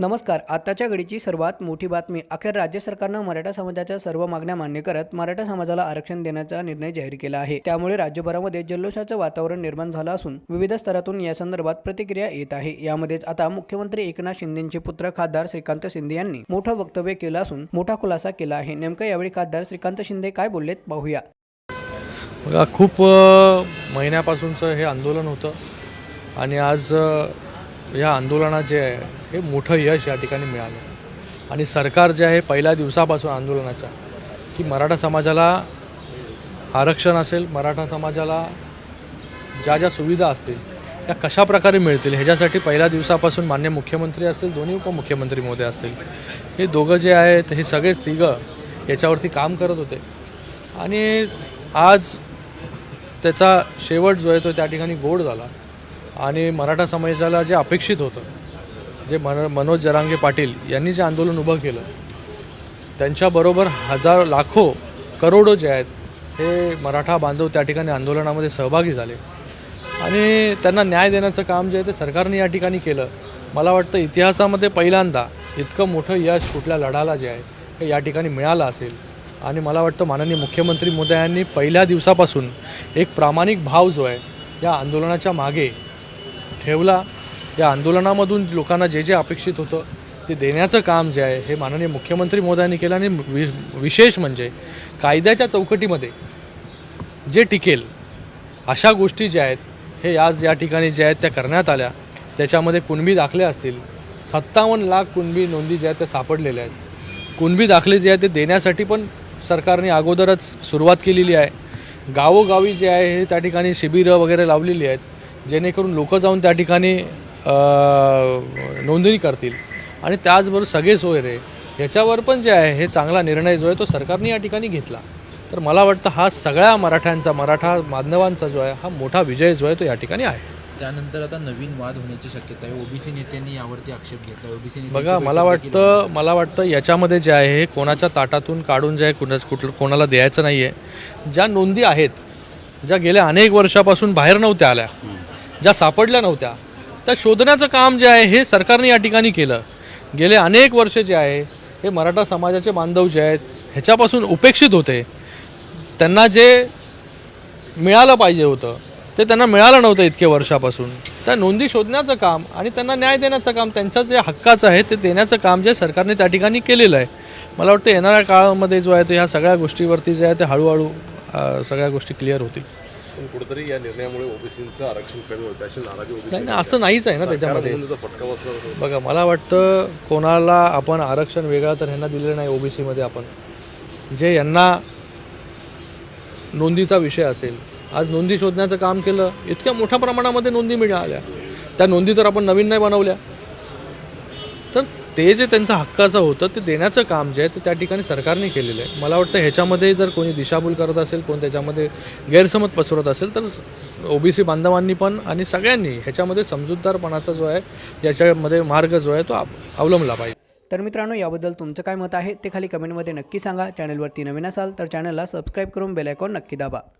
नमस्कार आताच्या घडीची सर्वात मोठी बातमी. अखेर राज्य सरकारनं मराठा समाजाच्या सर्व मागण्या मान्य करत मराठा समाजाला आरक्षण देण्याचा निर्णय जाहीर केला आहे. त्यामुळे राज्यभरामध्ये जल्लोषाचं वातावरण निर्माण झालं असून विविध स्तरातून या संदर्भात प्रतिक्रिया येत आहे. यामध्येच आता मुख्यमंत्री एकनाथ शिंदेचे पुत्र खासदार श्रीकांत शिंदे यांनी मोठं वक्तव्य केलं असून मोठा खुलासा केला आहे. नेमकं यावेळी खासदार श्रीकांत शिंदे काय बोललेत पाहूया. बघा खूप महिन्यापासूनचं हे आंदोलन होतं आणि आज या आंदोलनात जे आहे हे मोठं यश या ठिकाणी मिळालं. आणि सरकार जे आहे पहिल्या दिवसापासून आंदोलनाच्या की मराठा समाजाला आरक्षण असेल मराठा समाजाला ज्या ज्या सुविधा असतील त्या कशा प्रकारे मिळतील ह्याच्यासाठी पहिल्या दिवसापासून मान्य मुख्यमंत्री असतील दोन्ही उपमुख्यमंत्री मोदी असतील हे दोघं जे आहेत हे सगळेच तिघं याच्यावरती काम करत होते. आणि आज त्याचा शेवट जो आहे तो त्या ठिकाणी गोड झाला. आणि मराठा समाजाला जे अपेक्षित होतं जे मन मनोज जरांगे पाटील यांनी जे आंदोलन उभं केलं त्यांच्याबरोबर हजार लाखो करोडो जे आहेत हे मराठा बांधव त्या ठिकाणी आंदोलनामध्ये सहभागी झाले. आणि त्यांना न्याय देण्याचं काम जे आहे ते सरकारने या ठिकाणी केलं. मला वाटतं इतिहासामध्ये पहिल्यांदा इतकं मोठं यश कुठल्या लढाला जे आहे हे या ठिकाणी मिळालं असेल. आणि मला वाटतं माननीय मुख्यमंत्री मोदयांनी पहिल्या दिवसापासून एक प्रामाणिक भाव जो आहे या आंदोलनाच्या मागे ठेवला. या आंदोलनामधून लोकांना जे जे अपेक्षित होतं ते देण्याचं काम जे आहे हे माननीय मुख्यमंत्री मोदयांनी केलं आणि वि विशेष म्हणजे कायद्याच्या चौकटीमध्ये जे टिकेल अशा गोष्टी ज्या आहेत हे आज या ठिकाणी ज्या आहेत त्या करण्यात आल्या. त्याच्यामध्ये कुणबी दाखले असतील सत्तावन्न लाख कुणबी नोंदी ज्या आहेत त्या सापडलेल्या आहेत. कुणबी दाखले जे आहेत ते देण्यासाठी पण सरकारने अगोदरच सुरुवात केलेली आहे. गावोगावी जे आहे हे त्या ठिकाणी शिबिरं वगैरे लावलेली आहेत जेणेकरून लोकं जाऊन त्या ठिकाणी नोंदणी करतील. आणि त्याचबरोबर सगळे सोयरे ह्याच्यावर पण जे आहे हे चांगला निर्णय जो आहे तो सरकारने या ठिकाणी घेतला. तर मला वाटतं हा सगळ्या मराठ्यांचा मराठा बांधवांचा जो आहे हा मोठा विजय जो आहे तो या ठिकाणी आहे. त्यानंतर आता नवीन वाद होण्याची शक्यता आहे. ओबीसी नेत्यांनी यावरती आक्षेप घेतला. ओबीसी बघा मला वाटतं मला वाटतं याच्यामध्ये जे आहे हे कोणाच्या ताटातून काढून जे आहे कुणा कुठलं कोणाला द्यायचं नाही आहे ज्या नोंदी आहेत ज्या गेल्या अनेक वर्षापासून बाहेर नव्हत्या आल्या ज्या सापडल्या नव्हत्या त्या शोधण्याचं काम जे आहे हे सरकारने या ठिकाणी केलं. गेले अनेक वर्ष जे आहे हे मराठा समाजाचे बांधव जे आहेत ह्याच्यापासून उपेक्षित होते. त्यांना जे मिळालं पाहिजे होतं ते त्यांना मिळालं नव्हतं इतके वर्षापासून. त्या नोंदी शोधण्याचं काम आणि त्यांना न्याय देण्याचं काम त्यांच्या जे हक्काचं आहे ते देण्याचं काम जे सरकारने त्या ठिकाणी केलेलं आहे. मला वाटतं येणाऱ्या काळामध्ये जो आहे तो ह्या सगळ्या गोष्टीवरती जे आहे ते हळूहळू सगळ्या गोष्टी क्लिअर होतील. पण कुठेतरी या निर्णयामुळे ओबीसीचं आरक्षण कमी होतं अशी नाराजी ओबीसी नाही नाही असं नाहीच आहे ना त्याच्यामध्ये. त्याचा फटका बसला होता. बघा मला वाटतं कोणाला आपण आरक्षण वेगळं तर ह्यांना दिलेलं नाही ओबीसीमध्ये आपण. जे यांना नोंदीचा विषय असेल आज नोंदी शोधण्याचं काम केलं इतक्या मोठ्या प्रमाणामध्ये नोंदी मिळाल्या. त्या नोंदी तर आपण नवीन नाही बनवल्या. तर ते जे त्यांचं हक्काचं होतं ते देण्याचं काम जे आहे ते त्या ठिकाणी सरकारने केलेलं आहे. मला वाटतं ह्याच्यामध्ये जर कोणी दिशाभूल करत असेल कोण त्याच्यामध्ये गैरसमज पसरत असेल तर ओबीसी बांधवांनी पण आणि सगळ्यांनी ह्याच्यामध्ये समजूतदारपणाचा जो आहे याच्यामध्ये मार्ग जो आहे तो अवलंबला पाहिजे. तर मित्रांनो याबद्दल तुमचं काय मत आहे ते खाली कमेंटमध्ये नक्की सांगा. चॅनलवरती नवीन असाल तर चॅनलला सबस्क्राईब करून बेलायकॉन नक्की दाबा.